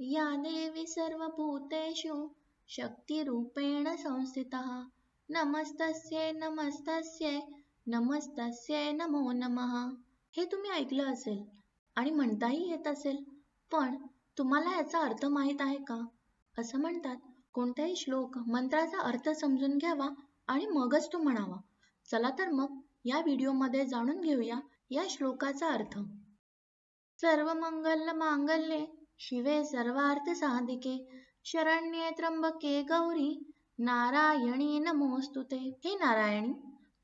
या देवी सर्वभूतेषु शक्तिरूपेण संस्थितः। नमस्तस्ये नमस्तस्ये नमस्तस्ये नमो नमः। हे तुम्ही ऐकलं असेल आणि म्हणताही येत असेल पण तुम्हाला याचा अर्थ माहीत आहे का? असं म्हणतात कोणताही श्लोक मंत्राचा अर्थ समजून घ्यावा आणि मगच तो म्हणावा. चला तर मग या व्हिडिओमध्ये जाणून घेऊया या श्लोकाचा अर्थ. सर्व मंगल मांगल्ये शिवे सर्वार्थ साधिके. शरण्ये त्र्यंबके गौरी नारायणी नमोस्तुते. हे नारायणी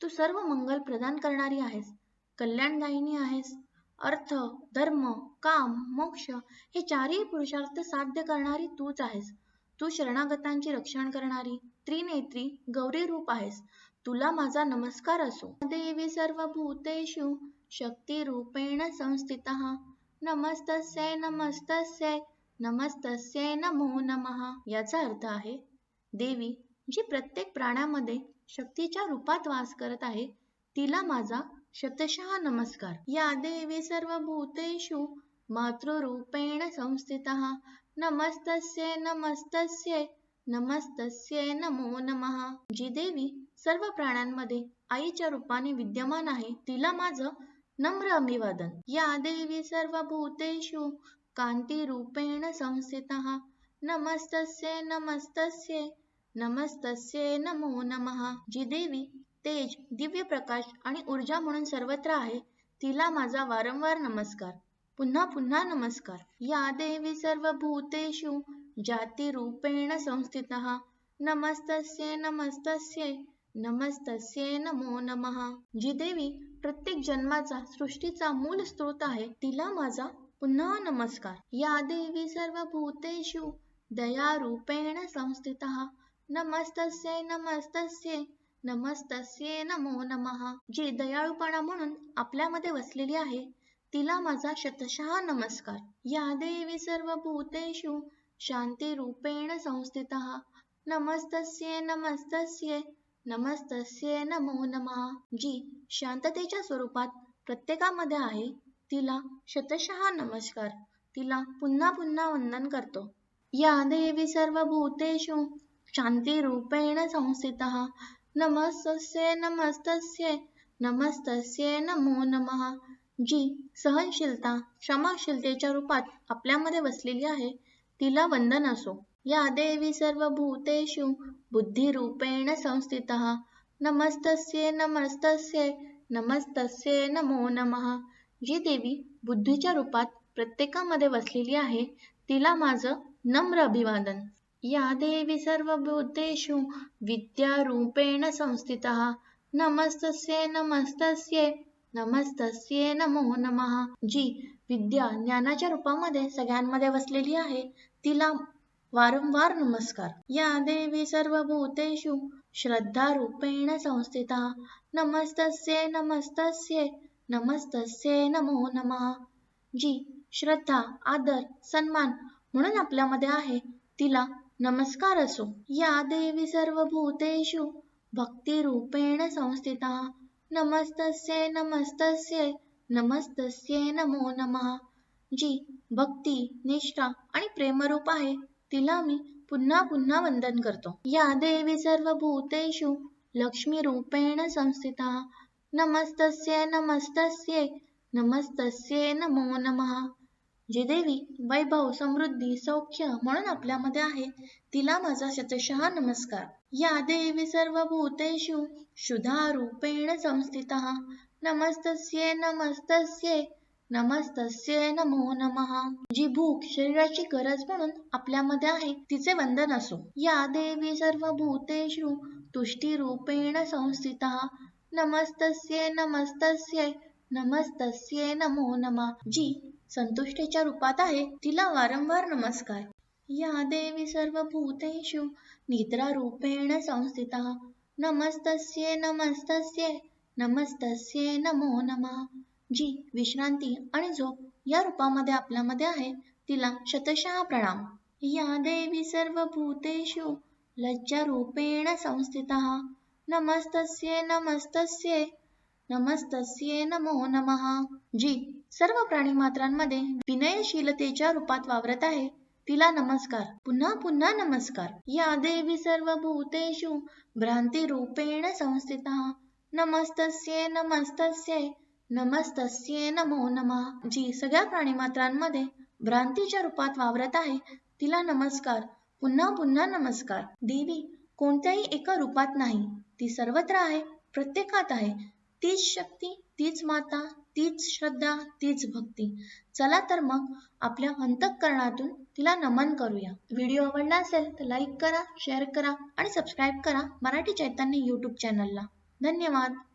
तू सर्व मंगल प्रदान करणारी आहेस कल्याणदायिनी आहेस. अर्थ धर्म काम मोक्ष हे चारही पुरुषार्थ साध्य करणारी तूच आहेस. तू शरणागतांची रक्षण करणारी त्रिनेत्री गौरी रूप आहेस. तुला माझा नमस्कार असो. देवी सर्व भूतेषु शक्ती रूपेण संस्थित. नमस्तस्यै नमस्तस्यै नमस्तस्यै नमो नमः. याचा अर्थ आहे देवी जी प्रत्येक प्राण्यामध्ये शक्तीच्या रूपात वास करत आहे तिला माझा शतशः नमस्कार. या देवी सर्व भूतेषु मातृरूपेण संस्थित. नमस्तस्यै नमस्तस्यै नमस्तस्यै नमो नमः. जी देवी सर्व प्राण्यांमध्ये आईच्या रूपाने विद्यमान आहे तिला माझं नम्र अभिवादन. या देवी सर्व सर्वभूतेषु कांतीरूपेण संस्थितः. नमस्तस्यै नमस्तस्यै नमस्तस्यै नमो नमः. जी देवी तेज दिव्य प्रकाश आणि ऊर्जा म्हणून सर्वत्र आहे तिला माझा वारंवार नमस्कार. पुन्हा पुन्हा नमस्कार. या देवी सर्व सर्वभूतेषु जातिरूपेण संस्थितः. नमस्तस्यै नमस्तस्यै नमस्तस्यै नमो नमः. जी देवी प्रत्येक जन्माचा सृष्टीचा मूल स्रोत आहे. तिला माझा पुन्हा नमस्कार. या देवी सर्व भूतेषु दयारूपेण संस्थित. नमस्तस्यै नमस्तस्यै नमस्तस्यै नमो नमः. जी दयाळूपणा म्हणून आपल्यामध्ये वसलेली आहे तिला माझा शतशः नमस्कार. या देवी सर्व सर्वभूतेषु शांतिरूपेण संस्थित. नमस्तस्यै नमस्तस्यै नमस्तस्यै नमो नमा. जी शांततेच्या स्वरूपात प्रत्येकामध्ये आहे तिला शतशः नमस्कार. तिला पुन्हा पुन्हा वंदन करतो. या देवी सर्वभूतेषु शांतिरूपेण संस्थित. नमस्तस्ये नमस्तस्ये नमस्तस्यै नमो नमः. जी सहनशीलता क्षमाशीलतेच्या रूपात आपल्यामध्ये वसलेली आहे तिला वंदन असो. या देवी सर्वभूतेषु बुद्धिरूपेण संस्थितः। नमस्तस्यै नमस्तस्यै नमस्तस्यै नमो नमः। जी देवी बुद्धीच्या रूपात प्रत्येकामध्ये वसलेली आहे तिला माझं नम्र अभिवादन. या देवी सर्वभूतेषु विद्यारूपेण संस्थितः। नमस्तस्यै नमस्तस्यै नमस्तस्यै नमो नमः। जी विद्या ज्ञानाच्या रूपामध्ये सगळ्यांमध्ये वसलेली आहे तिला वारंवार नमस्कार. या देवी सर्वभूतेषु श्रद्धारूपेण संस्थिता. नमस्तस्यै नमस्तस्यै नमस्तस्यै नमो नमः. जी श्रद्धा आदर सन्मान म्हणून आपल्यामध्ये आहे तिला नमस्कार असो. या देवी सर्वभूतेषु भक्तिरूपेण संस्थिता. नमस्तस्यै नमस्तस्यै नमस्तस्यै नमो नमः. जी भक्ती निष्ठा आणि प्रेमरूप आहे तिला मी पुन्हा पुन्हा वंदन करतो. या देवी सर्व सर्वभूतेषु लक्ष्मीरूपेण संस्थिता. नमस्तस्यै नमस्तस्यै नमस्तस्यै नमो नमः. जी देवी वैभव समृद्धी सौख्य म्हणून आपल्यामध्ये आहे तिला माझा शतशः नमस्कार. या देवी सर्व भूतेषु शुधा रूपेण संस्थिता. नमस्तस्यै नमस्तस्यै नमस्तस्यै नमो नमः. जी भूक शरीराची गरज म्हणून आपल्यामध्ये आहे तिचे वंदन असो. या देवी सर्व सर्वभूतेषु तुष्टीरूपेण संस्थित. नमस्तस्यै नमस्तस्यै नमस्तस्यै नमो नमः. जी संतुष्टीच्या रूपात आहे तिला वारंवार नमस्कार. या देवी सर्व सर्वभूतेषु निद्रारूपेण संस्थित. नमस्तस्यै नमस्तस्यै नमस्तस्यै नमो नमः. जी विश्रांती आणि झोप या रूपामध्ये आपल्यामध्ये आहे तिला शतशः प्रणाम. या देवी सर्व सर्वभूतेषु लज्जारूपेण संस्थितः. नमस्तस्ये नमस्तस्ये नमस्तस्ये नमो नमः. जी सर्व प्राणी मात्रांमध्ये विनयशीलतेच्या रूपात वावरत आहे तिला नमस्कार. पुन्हा पुन्हा नमस्कार. या देवी सर्व भूतेषु भ्रांतिरूपेण संस्थिता. नमस्तस्ये नमस्तस्ये नमस्तस्ये नमो नमा. जी सगळ्या प्राणीमात्रांमध्ये भ्रांतीच्या रूपात वावरत आहे तिला नमस्कार पुन्हा पुन्हा नमस्कार. देवी कोणत्याही एका रूपात नाही ती सर्वत्र आहे प्रत्येकात आहे. तीच शक्ती तीच माता तीच श्रद्धा तीच भक्ती. चला तर मग आपल्या अंतःकरणातून तिला नमन करूया. व्हिडिओ आवडला असेल तर लाईक करा शेअर करा आणि सबस्क्राईब करा मराठी चैतन्य यूट्यूब चॅनलला. धन्यवाद.